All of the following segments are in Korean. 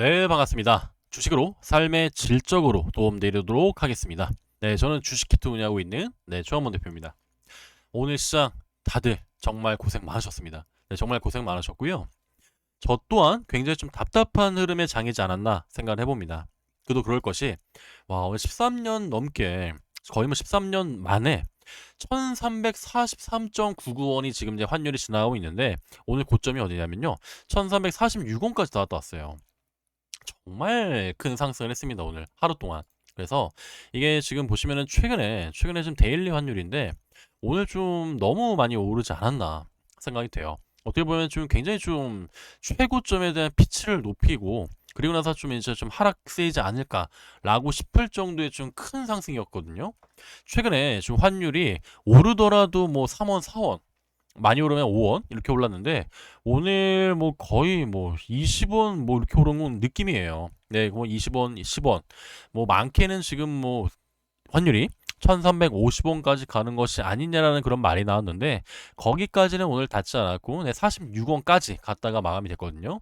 네, 반갑습니다. 주식으로 삶의 질적으로 도움드리도록 하겠습니다. 네, 저는 주식키트 운영하고 있는 네, 조한원 대표입니다. 오늘 시장 다들 정말 고생 많으셨습니다. 네, 정말 고생 많으셨고요. 저 또한 굉장히 좀 답답한 흐름의 장이지 않았나 생각을 해봅니다. 그도 그럴 것이 와, 오늘 13년 넘게 거의 뭐 13년 만에 1343.99원이 지금 이제 환율이 지나가고 있는데 오늘 고점이 어디냐면요. 1346원까지 나왔다 왔어요. 정말 큰 상승을 했습니다. 오늘 하루 동안. 그래서 이게 지금 보시면은 최근에 최근에 지금 데일리 환율인데 오늘 좀 너무 많이 오르지 않았나 생각이 돼요. 어떻게 보면 좀 굉장히 좀 최고점에 대한 피치를 높이고 그리고 나서 좀 이제 좀 하락세이지 않을까라고 싶을 정도의 좀 큰 상승이었거든요. 최근에 좀 환율이 오르더라도 뭐 3원, 4원 많이 오르면 5원 이렇게 올랐는데 오늘 뭐 거의 뭐 20원 뭐 이렇게 오른 느낌이에요. 네, 뭐 20원, 10원. 뭐 많게는 지금 뭐 환율이 1350원까지 가는 것이 아니냐라는 그런 말이 나왔는데 거기까지는 오늘 닿지 않았고 네, 46원까지 갔다가 마감이 됐거든요.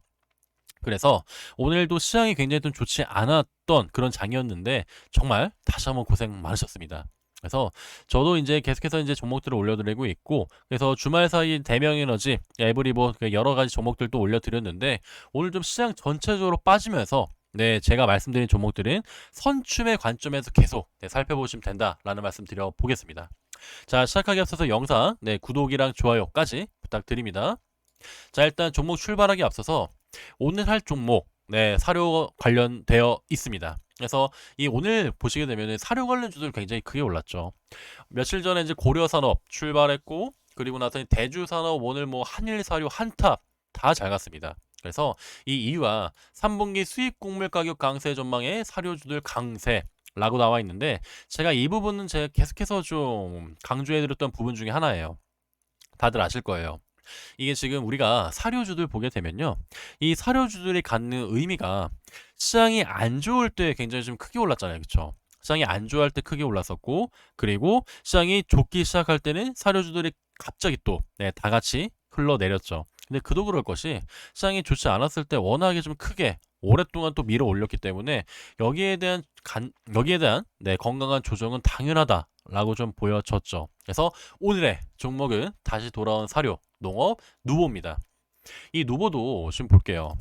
그래서 오늘도 시장이 굉장히 좀 좋지 않았던 그런 장이었는데 정말 다시 한번 고생 많으셨습니다. 그래서 저도 이제 계속해서 이제 종목들을 올려드리고 있고 그래서 주말 사이 대명에너지, 에브리보 그 여러 가지 종목들도 올려드렸는데 오늘 좀 시장 전체적으로 빠지면서 네 제가 말씀드린 종목들은 선춤의 관점에서 계속 네, 살펴보시면 된다라는 말씀 드려 보겠습니다. 자 시작하기 앞서서 영상 네 구독이랑 좋아요까지 부탁드립니다. 자 일단 종목 출발하기 앞서서 오늘 할 종목 네 사료 관련되어 있습니다. 그래서 이 오늘 보시게 되면 사료 관련주들 굉장히 크게 올랐죠. 며칠 전에 이제 고려산업 출발했고 그리고 나서 대주산업 오늘 뭐 한일사료 한탑 다 잘 갔습니다. 그래서 이 이유와 3분기 수입 곡물 가격 강세 전망에 사료주들 강세 라고 나와 있는데 제가 이 부분은 제가 계속해서 좀 강조해드렸던 부분 중에 하나예요. 다들 아실 거예요. 이게 지금 우리가 사료주들 보게 되면요. 이 사료주들이 갖는 의미가 시장이 안 좋을 때 굉장히 좀 크게 올랐잖아요. 그쵸? 시장이 안 좋아할 때 크게 올랐었고, 그리고 시장이 좋기 시작할 때는 사료주들이 갑자기 또, 네, 다 같이 흘러내렸죠. 근데 그도 그럴 것이 시장이 좋지 않았을 때 워낙에 좀 크게 오랫동안 또 밀어 올렸기 때문에 여기에 대한 간, 여기에 대한 네, 건강한 조정은 당연하다라고 좀 보여졌죠. 그래서 오늘의 종목은 다시 돌아온 사료, 농업, 누보입니다. 이 누보도 좀 볼게요.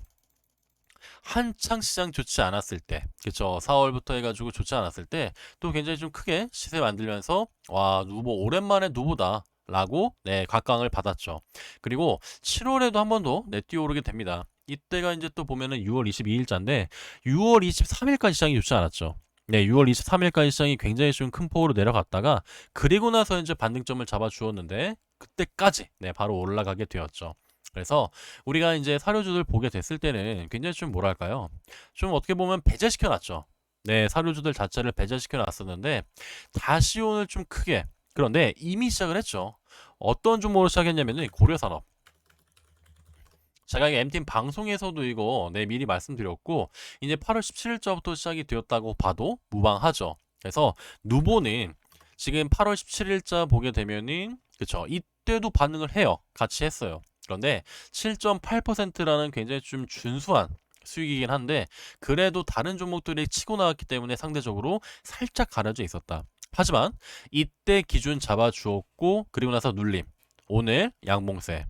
한창 시장 좋지 않았을 때, 그쵸? 4월부터 해가지고 좋지 않았을 때, 또 굉장히 좀 크게 시세 만들면서, 와, 누보, 오랜만에 누보다. 라고, 네, 각광을 받았죠. 그리고 7월에도 한 번 더, 네, 뛰어오르게 됩니다. 이때가 이제 또 보면은 6월 22일자인데, 6월 23일까지 시장이 좋지 않았죠. 네, 6월 23일까지 시장이 굉장히 좀 큰 폭으로 내려갔다가, 그리고 나서 이제 반등점을 잡아 주었는데, 그때까지, 네, 바로 올라가게 되었죠. 그래서 우리가 이제 사료주들 보게 됐을 때는 굉장히 좀 뭐랄까요? 좀 어떻게 보면 배제시켜 놨죠. 네, 사료주들 자체를 배제시켜 놨었는데 다시 오늘 좀 크게 그런데 이미 시작을 했죠. 어떤 종목으로 시작했냐면은 고려산업. 제가 M팀 방송에서도 이거 네, 미리 말씀드렸고 이제 8월 17일자부터 시작이 되었다고 봐도 무방하죠. 그래서 누보는 지금 8월 17일자 보게 되면은 그쵸 이때도 반응을 해요. 같이 했어요. 그런데 7.8%라는 굉장히 좀 준수한 수익이긴 한데 그래도 다른 종목들이 치고 나왔기 때문에 상대적으로 살짝 가려져 있었다. 하지만 이때 기준 잡아주었고 그리고 나서 눌림. 오늘 양봉세.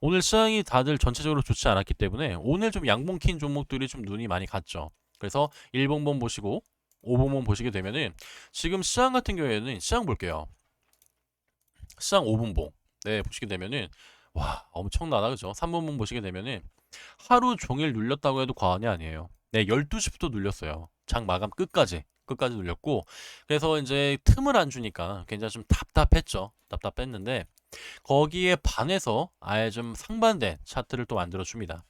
오늘 시장이 다들 전체적으로 좋지 않았기 때문에 오늘 좀 양봉 킨 종목들이 좀 눈이 많이 갔죠. 그래서 1봉봉 보시고 5봉봉 보시게 되면은 지금 시장 같은 경우에는 시장 볼게요. 시장 5분봉. 네, 보시게 되면은 와, 엄청나다. 그죠? 3분봉 보시게 되면은 하루 종일 눌렸다고 해도 과언이 아니에요. 네, 12시부터 눌렸어요. 장 마감 끝까지. 끝까지 눌렸고 그래서 이제 틈을 안 주니까 굉장히 좀 답답했죠. 답답했는데 거기에 반해서 아예 좀 상반된 차트를 또 만들어 줍니다.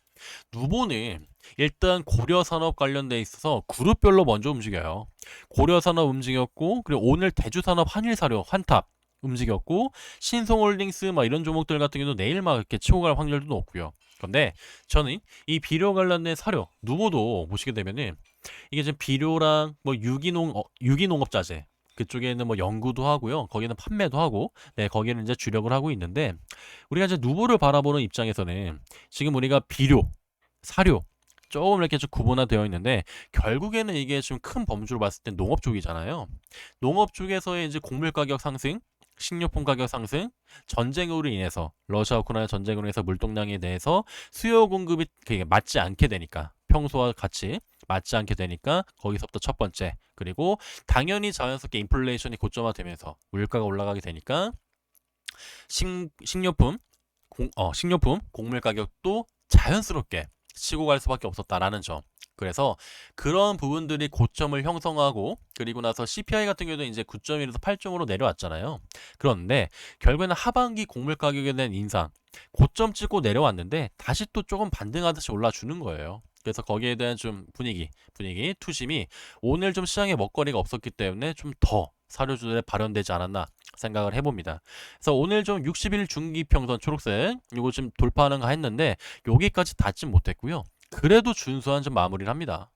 누보는 일단 고려산업 관련돼 있어서 그룹별로 먼저 움직여요. 고려산업 움직였고 그리고 오늘 대주산업 한일사료 환탑 움직였고 신성홀딩스 막 이런 종목들 같은 경우도 내일 막 이렇게 치고 갈 확률도 높고요. 그런데 저는 이 비료 관련된 사료 누보도 보시게 되면은 이게 지금 비료랑 뭐 유기농 어, 유기농업자재 그쪽에는 뭐 연구도 하고요. 거기는 판매도 하고, 네, 거기는 이제 주력을 하고 있는데, 우리가 이제 누보를 바라보는 입장에서는 지금 우리가 비료, 사료, 조금 이렇게 좀 구분화되어 있는데 결국에는 이게 좀 큰 범주로 봤을 때 농업 쪽이잖아요. 농업 쪽에서의 이제 곡물 가격 상승, 식료품 가격 상승, 전쟁으로 인해서 러시아 우크라이나 전쟁으로 인해서 물동량에 대해서 수요 공급이 맞지 않게 되니까 평소와 같이 맞지 않게 되니까 거기서부터 첫 번째 그리고 당연히 자연스럽게 인플레이션이 고점화되면서 물가가 올라가게 되니까 식, 식료품 공, 어, 식료품 곡물 가격도 자연스럽게 치고 갈 수밖에 없었다라는 점. 그래서 그런 부분들이 고점을 형성하고 그리고 나서 CPI 같은 경우도 이제 9.1에서 8.5로 내려왔잖아요. 그런데 결국에는 하반기 곡물 가격에 대한 인상 고점 찍고 내려왔는데 다시 또 조금 반등하듯이 올라주는 거예요. 그래서 거기에 대한 좀 분위기, 분위기, 투심이 오늘 좀 시장에 먹거리가 없었기 때문에 좀 더 사료주들에 발현되지 않았나 생각을 해봅니다. 그래서 오늘 좀 60일 중기 평선 초록색 이거 좀 돌파하는가 했는데 여기까지 닿지 못했고요. 그래도 준수한 좀 마무리를 합니다.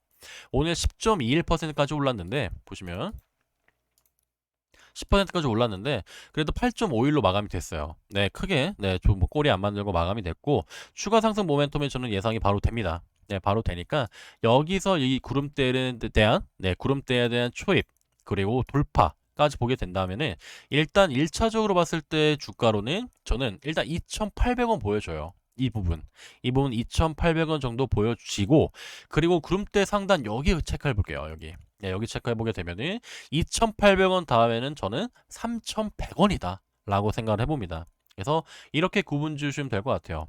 오늘 10.21%까지 올랐는데 보시면 10%까지 올랐는데 그래도 8.51로 마감이 됐어요. 네, 크게 네, 좀뭐 꼬리 안 만들고 마감이 됐고 추가 상승 모멘텀에 저는 예상이 바로 됩니다. 네, 바로 되니까 여기서 이 구름대에 대한 네, 구름대에 대한 초입 그리고 돌파 까지 보게 된다면은 일단 1차적으로 봤을 때 주가로는 저는 일단 2,800원 보여줘요. 이 부분. 이 부분 2,800원 정도 보여주시고 그리고 구름대 상단 여기 체크해 볼게요. 여기. 네, 여기 체크해 보게 되면은 2,800원 다음에는 저는 3,100원이다. 라고 생각을 해봅니다. 그래서 이렇게 구분 지으시면 될 것 같아요.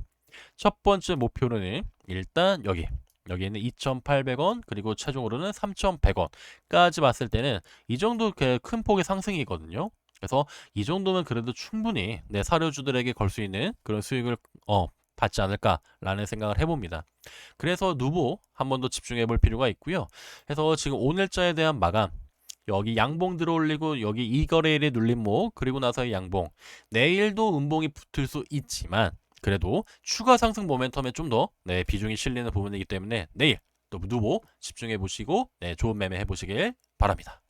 첫 번째 목표는 일단 여기. 여기에는 2,800원 그리고 최종으로는 3,100원까지 봤을 때는 이 정도 그큰 폭의 상승이거든요. 그래서 이 정도면 그래도 충분히 내 사료주들에게 걸 수 있는 그런 수익을 어, 받지 않을까라는 생각을 해봅니다. 그래서 누보 한 번 더 집중해 볼 필요가 있고요. 그래서 지금 오늘자에 대한 마감 여기 양봉 들어올리고 여기 이 거래일에 눌림목 그리고 나서의 양봉 내일도 음봉이 붙을 수 있지만 그래도 추가 상승 모멘텀에 좀더 네, 비중이 실리는 부분이기 때문에 내일 또 누보 집중해 보시고 네, 좋은 매매 해 보시길 바랍니다.